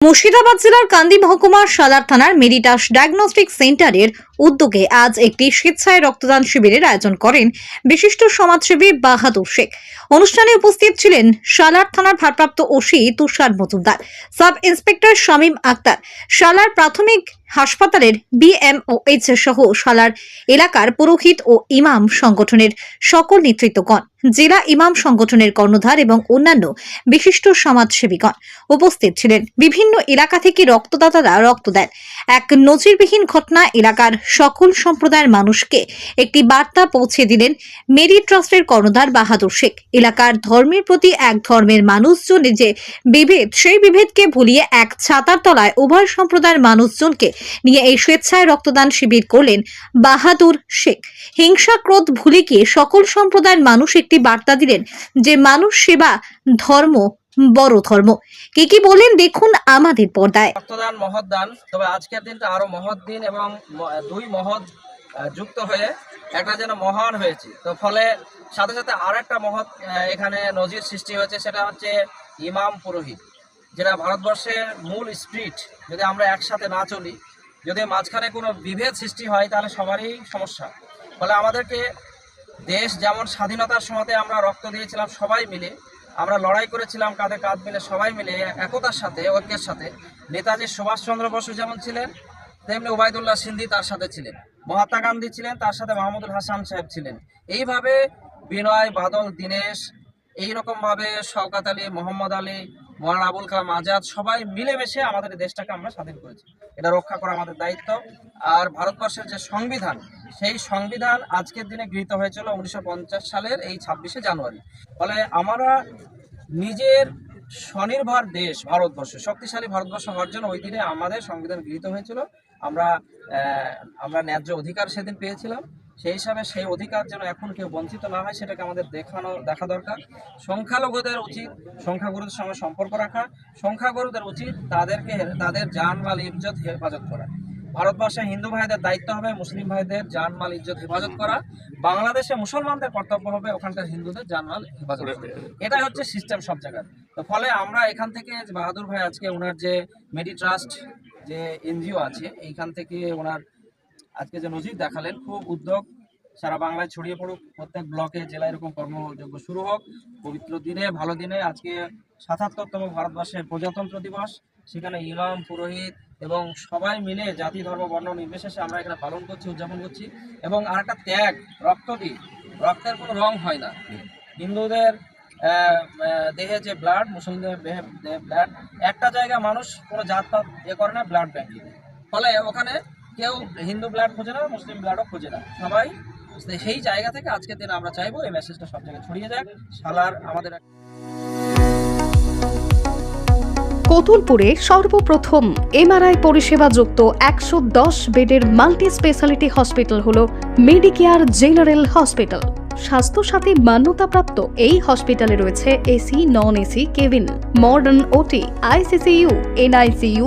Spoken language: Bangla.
মুর্শিদাবাদ জেলার কান্দি মহকুমার সালার থানার মেডিটাস ডায়াগনস্টিক সেন্টারের উদ্যোগে আজ একটি স্বেচ্ছায় রক্তদান শিবিরের আয়োজন করেন বিশিষ্ট সমাজসেবী বাহাদুর শেখ। অনুষ্ঠানে উপস্থিত ছিলেন সালার থানার ভারপ্রাপ্ত OC Tushar Majumdar sub inspector Shamim Akhtar, Salar প্রাথমিক হাসপাতালের বিএমওএইচ সহ সালার এলাকার পুরোহিত ও ইমাম সংগঠনের সকল নেতৃত্বগণ, জেলা ইমাম সংগঠনের কর্ণধার এবং অন্যান্য বিশিষ্ট সমাজসেবীগণ উপস্থিত ছিলেন। বিভিন্ন এলাকা থেকে রক্তদাতারা রক্ত দেন। এক নজিরবিহীন ঘটনা এলাকার সকল সম্প্রদায়ের মানুষকে একটি বার্তা পৌঁছে দিলেন মেরি ট্রাস্টের কর্ণধার বাহাদুর শেখ। এলাকার ধর্মের প্রতি এক ধর্মের মানুষজনের যে বিভেদ, সেই বিভেদকে ভুলিয়ে এক ছাতার তলায় উভয় সম্প্রদায়ের মানুষজনকে নিয়ে এই স্বেচ্ছায় রক্তদান শিবির করলেন বাহাদুর শেখ। হিংসা, ক্রোধ ভুলে গিয়ে সকল সম্প্রদায়ের মানুষ একটি বার্তা দিলেন যে মানুষ সেবা, ধর্ম, বড় ধর্ম। কি কি বলেন দেখুন আমাদের পর্দায়। রক্তদান মহৎ দান, তবে আজকের দিনটা আরও মহৎ দিন এবং দুই মহৎ যুক্ত হয়ে একটা যেন মহান হয়েছে। তো ফলে সাথে সাথে আর একটা মহৎ এখানে নজির সৃষ্টি হয়েছে, সেটা হচ্ছে ইমাম পুরোহিত, যেটা ভারতবর্ষের মূল স্পিরিট। যদি আমরা একসাথে না চলি যদি মাঝখানে কোনো বিভেদ সৃষ্টি হয়, তাহলে সবারই সমস্যা। ফলে আমাদেরকে দেশ যেমন স্বাধীনতার সময়তে আমরা রক্ত দিয়েছিলাম সবাই মিলে, আমরা লড়াই করেছিলাম কাঁধে কাঁধ মিলে সবাই মিলে একতার সাথে, ঐক্যের সাথে, নেতাজি সুভাষচন্দ্র বসু যেমন ছিলেন, তেমনি ওবায়দুল্লাহ সিন্ধি তার সাথে ছিলেন, মহাত্মা গান্ধী ছিলেন, তার সাথে মাহমুদুল হাসান সাহেব ছিলেন। এইভাবে বিনয়, বাদল, দীনেশ এইরকম ভাবে শওকাত আলী, মোহাম্মদ আলী মৌলানা আবুল কালাম আজাদ সবাই মিলেমিশে আমাদের দেশটাকে আমরা স্বাধীন করেছি। এটা রক্ষা করা আমাদের দায়িত্ব। আর ভারতবর্ষের যে সংবিধান, সেই সংবিধান আজকের দিনে গৃহীত হয়েছিল উনিশশো পঞ্চাশ সালের এই ছাব্বিশে জানুয়ারি। ফলে আমরা নিজের স্বনির্ভর দেশ ভারতবর্ষ, শক্তিশালী ভারতবর্ষ হওয়ার জন্য ওই দিনে আমাদের সংবিধান গৃহীত হয়েছিল। আমরা আমরা ন্যায্য অধিকার সেদিন পেয়েছিলাম। সেই হিসাবে সেই অধিকার যেন এখন কেউ বঞ্চিত না হয়, সেটাকে আমাদের দেখানো, দেখা দরকার। সংখ্যালঘুদের উচিত সংখ্যাগুরুদের সঙ্গে সম্পর্ক রাখা। সংখ্যাগুরুদের উচিত তাদেরকে, তাদের জানমাল, ইজ্জত হেফাজত করা। ভারতবর্ষে হিন্দু ভাইদের দায়িত্ব হবে মুসলিম ভাইদের জানমাল, ইজ্জত হেফাজত করা। বাংলাদেশে মুসলমানদের কর্তব্য হবে ওখানকার হিন্দুদের জানমাল হেফাজত করা। এটাই হচ্ছে সিস্টেম সব জায়গায়। তো ফলে আমরা এখান থেকে বাহাদুর ভাই আজকে ওনার যে মেডি ট্রাস্ট যে এনজিও আছে, এইখান থেকে ওনার আজকে যে নজির দেখালেন, খুব উদ্যোগ সারা বাংলায় ছড়িয়ে পড়ুক, প্রত্যেক ব্লকে, জেলায় এরকম কর্মযজ্ঞ শুরু হোক। পবিত্র দিনে, ভালো দিনে, আজকে সাতাত্তরতম ভারতবর্ষের প্রজাতন্ত্র দিবস। সেখানে ইমাম, পুরোহিত এবং সবাই মিলে জাতি, ধর্ম, বর্ণ নির্বিশেষে আমরা এখানে পালন করছি, উদযাপন করছি এবং আর একটা ত্যাগ, রক্ত দিই। রক্তের কোনো রং হয় না। হিন্দুদের দেহে যে ব্লাড মুসলিমদের দেহে ব্লাড একটা জায়গায় মানুষ কোনো জাতপাত এ করে না ব্লাড ব্যাংক ফলে ওখানে কেউ হিন্দু ব্লাড খোঁজে না, মুসলিম ব্লাডও খোঁজে না। সবাই সেই জায়গা থেকে আজকের দিন আমরা চাইব এই মেসেজটা সব জায়গায় ছড়িয়ে যাক। সালার আমাদের কতুলপুরে সর্বপ্রথম এমআরআই পরিষেবা যুক্ত একশো দশ বেডের মাল্টি স্পেশালিটি হসপিটাল হল মেডিকেয়ার জেনারেল হসপিটাল স্বাস্থ্যসাথী মান্যতাপ্রাপ্ত এই হসপিটালে রয়েছে AC non AC cabin modern OT ICCU NICU